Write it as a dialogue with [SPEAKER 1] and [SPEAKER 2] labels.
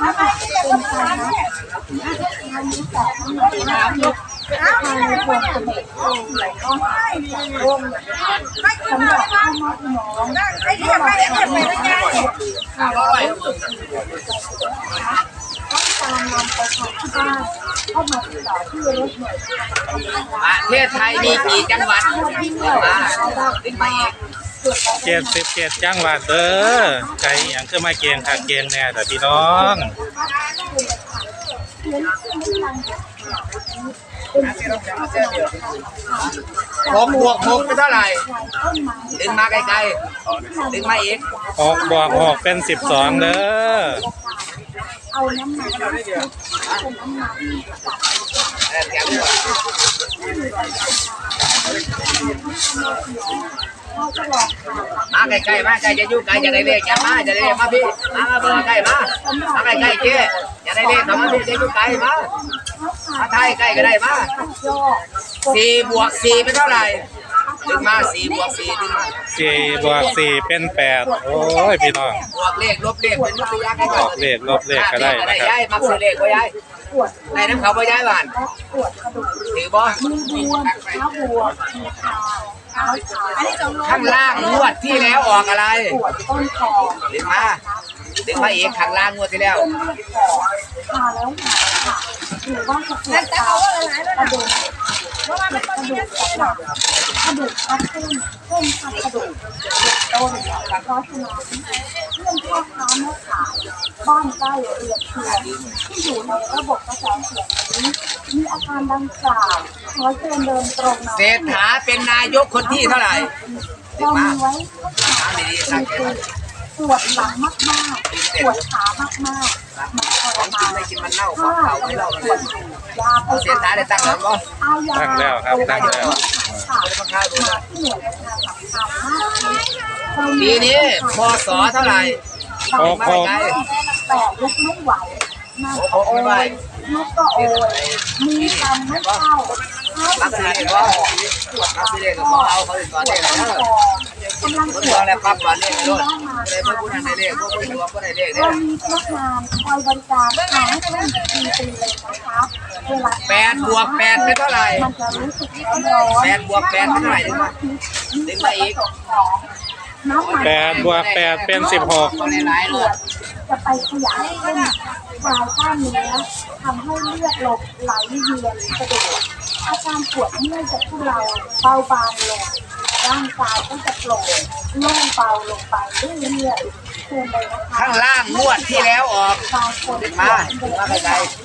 [SPEAKER 1] เป็นไฟนะงานนี้แต่ทั้งหมดนะทางในควระเด็กเองไหลก็จะร่วมสำหรับพี่น้องพี่น้องที่เราทำงานต้องการนำประชาที่บ้านเข้ามาติดต่อที่รถหน่วย
[SPEAKER 2] ประเทศไทยมีกี่จังหวัด
[SPEAKER 1] ที่เที่ยว
[SPEAKER 2] มา
[SPEAKER 1] ได้
[SPEAKER 2] ถึงมาอีก
[SPEAKER 3] เจ็ดสิบเจ็ดจังหวัดเด้อไก่อย่างคือมาเกียงค่ะเกียงแน่แต่พี่น้อง
[SPEAKER 2] หกบวกหกเป็นเท่าไหร่ ดึงมาไกลๆ ดึงมาอีก
[SPEAKER 3] หกบวกหกเป็นสิบสองเด้อ
[SPEAKER 1] เอาน้ำมันเป็นน้ำมัน
[SPEAKER 2] เออเดี๋ยวดู
[SPEAKER 1] เราจะลองทาน
[SPEAKER 2] มา ใกล้ๆมาใกล้จะอยู่ไกลจะได้เลขอย่ามาจะได้เลขมาพี่มามาเบอร์ใกล้มามาใกล้ๆเจ๊จะได้เลขเข้ามาพี่จะอยู่ไกลมามาไทยใกล้ก็ได้มา
[SPEAKER 1] ย่อ
[SPEAKER 2] สี่บวกสี่เป็นเท่าไหร่ดึงมาสี่บวกสี่ดึงมา
[SPEAKER 3] สี่บวกสี่เป็นแปดโอ้ยพี่น้อง
[SPEAKER 2] บวกเลขลบเลขเป็นวิทยาการ
[SPEAKER 3] บวกเลขลบเลขก็ได้นะครับ
[SPEAKER 2] ย้ายมาซื้อเลขก็ย้าย
[SPEAKER 1] ปวด
[SPEAKER 2] ในน้ำเขาก็ย้ายบ้าน
[SPEAKER 1] และปวดกระดูก
[SPEAKER 2] ถือบ่
[SPEAKER 1] มือบวมเท้าบวมมีคาเท้าชาอันนี้จะ
[SPEAKER 2] ข้างล่างงวดที่แล้วออกอะไร
[SPEAKER 1] ปวดต้นคอ
[SPEAKER 2] ดึงมา ดึงมาอีกข้างล่างงวดที่แล้ว
[SPEAKER 1] ต้นเลือดคอชาแล้วหายค่ะหรือว่าะวดตากระดูกกระดูกกระดูกกระดูกทับเส้นเส้นทับกระดูกต้นเพราะฉะนั้นเรื่องพ่อค้าแม่ขายบ้านใกล้เรือนเคียงที่อยู่ในระบบกระแสเสียงนี้มีอาการดังกล่าวขอเชิญเดินตรงมา
[SPEAKER 2] เศรษฐาเป็นนายกคนที่เท่าไหร่
[SPEAKER 1] เรามีไว้ข้อขาคือป วดหลังมากๆ ปวดขามากๆมันทรมาน
[SPEAKER 2] ไม่กินมันเน่าของเขา
[SPEAKER 1] เรา
[SPEAKER 2] ไม่เล่าเล
[SPEAKER 1] ยยาไป
[SPEAKER 2] เศรษฐาได้ตั้งแล้วก็
[SPEAKER 1] อายา
[SPEAKER 3] ตั้งแล้วครับตั้งแล้ว
[SPEAKER 1] ค่ะ
[SPEAKER 2] ต้องข้าวดูนะ
[SPEAKER 1] ที่หน่วยงานสำคัญมาก
[SPEAKER 2] ปีนี้พศเท่าไหร่
[SPEAKER 3] หกห
[SPEAKER 1] แต่ลุกไม่ไหวหน้าก็โอยลูกก็โอ้ยมีกรรมไม่เข้า
[SPEAKER 2] รับซื้อเลขก็รับซื้อเลขก็ขอเอาเขาติดต่อเลขแล้ว
[SPEAKER 1] ก ลัง
[SPEAKER 2] คน
[SPEAKER 1] ป
[SPEAKER 2] เมื
[SPEAKER 1] ว
[SPEAKER 2] อง
[SPEAKER 1] ด
[SPEAKER 2] แล้วปั๊บก่อนเลขรถเลยพวกผู้นั้นได้เลขพวกผู้รวมก็ได้เลข
[SPEAKER 1] เรา
[SPEAKER 2] เนี่ย
[SPEAKER 1] มีพนักงานคอยบริการหาให้ท่านฟรีๆเลยนะคะเวลา
[SPEAKER 2] แปดบวกแปดเป็นเท่าไหร่
[SPEAKER 1] มันจะรู้สึกร้อน
[SPEAKER 2] แปดบวกแปดเป็นเท่าไหร่ดึงมาดึงมาอีก
[SPEAKER 1] น้ำมัน
[SPEAKER 3] แปดบวกแปดเป็นสิบหก
[SPEAKER 2] ก็หลายๆเลย
[SPEAKER 1] จะไปขยายเส้นคลายกล้ามเนื้อทำให้เลือดลมไหลเวียนสะดวกอาการปวดเมื่อยจากทุเราเบาบางลง ร่างกายก็จะโปร่งโล่งเบาลงไปเรื่อยๆเชิญเลยนะคะ
[SPEAKER 2] ข้างล่างงวดที่แล้วออก
[SPEAKER 1] บางคน
[SPEAKER 2] ดึงมาดึงมาไกลๆ